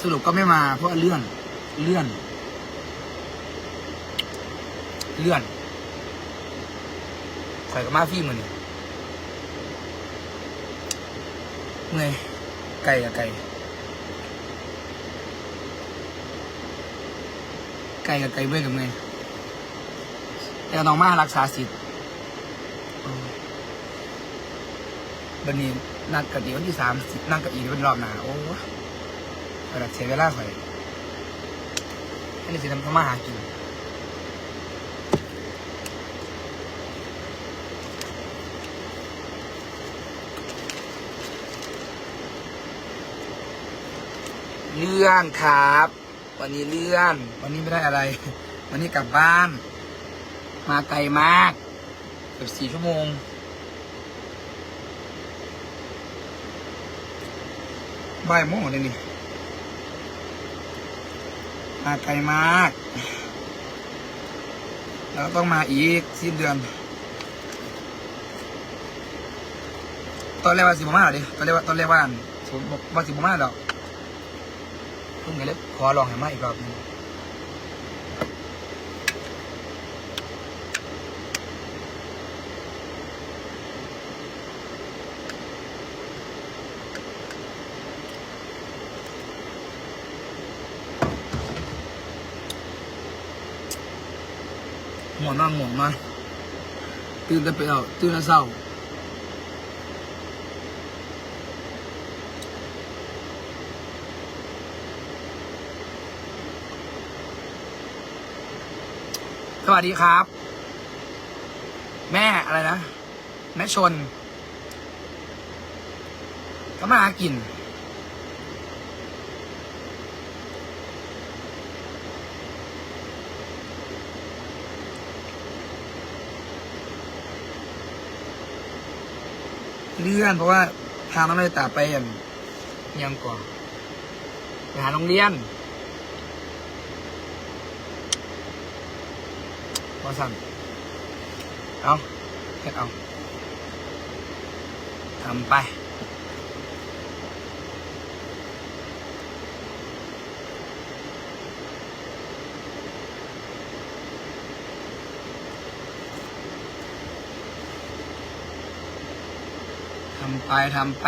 สรุปก็ไม่มา เพราะเลื่อน เลื่อน เลื่อนข่อยกับมาฟี่มือนี่เมื่อยไก่กับไก่ไก่กับไก่เมื่อยกับเมื่อยแต่น้องมารักษาสิทธิ์บันนี้นัดกับอีวันที่สามสิบนัดกับอีเป็นรอบหนาโอ้ กระเสียเวลาข่อยให้ในสิทำมาหากินเลื่อนครับ วันนี้เลื่อน วันนี้ไม่ได้อะไร วันนี้กลับบ้าน มาไกลมากเกือบสี่ชั่วโมง บ่ายโมงเลยนี่ มาไกลมาก แล้วต้องมาอีกสิ้นเดือน ตอนแรกว่าสิบมาหรอดิตอนแรกว่าตอนแรกว่าผมว่าสิบมาหรอกเพิ่งไงเลยขอลองให้มาอีกรอบนึง หมอนอนหมองมาตื่นแต่ไปเอาตื่นแต่เศร้าสวัสดีครับ แม่อะไรนะ แม่ชนก็มาหากิน เลื่อนเพราะว่าทางน้องเลยตาไปอย่างยังก่อนไปหาโรงเรียนพอสั่งเอาเฮ็ดเอาทำไป ทำไปทำไป